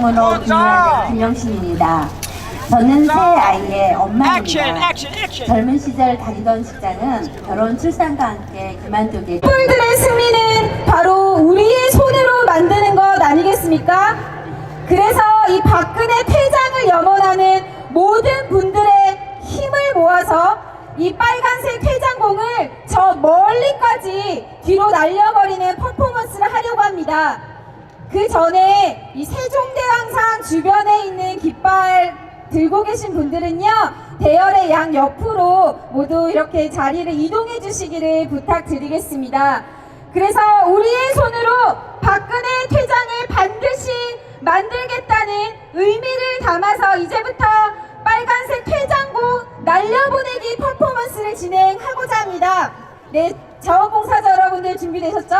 이름으로 김영- 김영신입니다. 저는 세 아이의 엄마입니다. 젊은 시절 다니던 직장은 결혼 출산과 함께 그만두게 촛불들의 승리는 바로 우리의 손으로 만드는 것 아니겠습니까? 그래서 이 박근혜 퇴장을 염원하는 모든 분들의 힘을 모아서 이 빨간색 퇴장공을 저 멀리까지 뒤로 날려버리는 퍼포먼스를 하려고 합니다. 그 전에 이 세종대왕상 주변에 있는 깃발 들고 계신 분들은요 대열의 양 옆으로 모두 이렇게 자리를 이동해 주시기를 부탁드리겠습니다. 그래서 우리의 손으로 박근혜 퇴장을 반드시 만들겠다는 의미를 담아서 이제부터 빨간색 퇴장고 날려보내기 퍼포먼스를 진행하고자 합니다. 네, 자원봉사자 여러분들 준비되셨죠?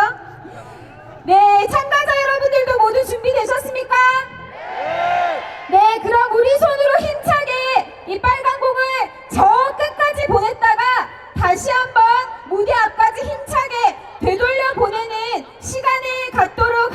네, 참가자 여러분들도 모두 준비되셨습니까? 네, 그럼 우리 손으로 힘차게 이 빨간 공을 저 끝까지 보냈다가 다시 한번 무대 앞까지 힘차게 되돌려 보내는 시간을 갖도록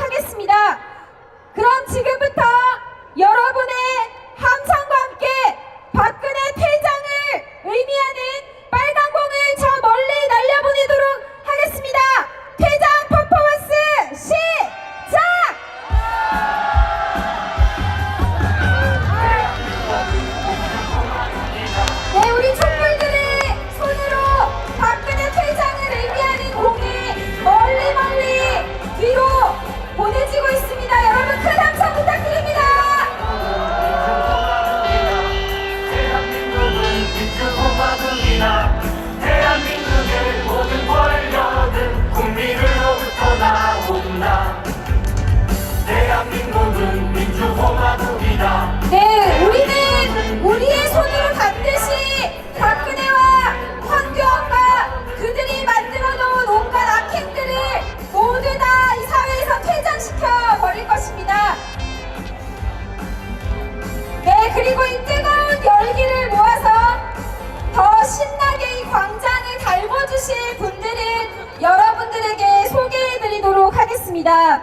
달궈주실 분들을 여러분들에게 소개해드리도록 하겠습니다.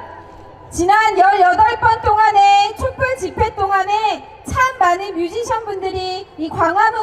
지난 18번 동안의 촛불 집회 동안에 참 많은 뮤지션 분들이 이 광화문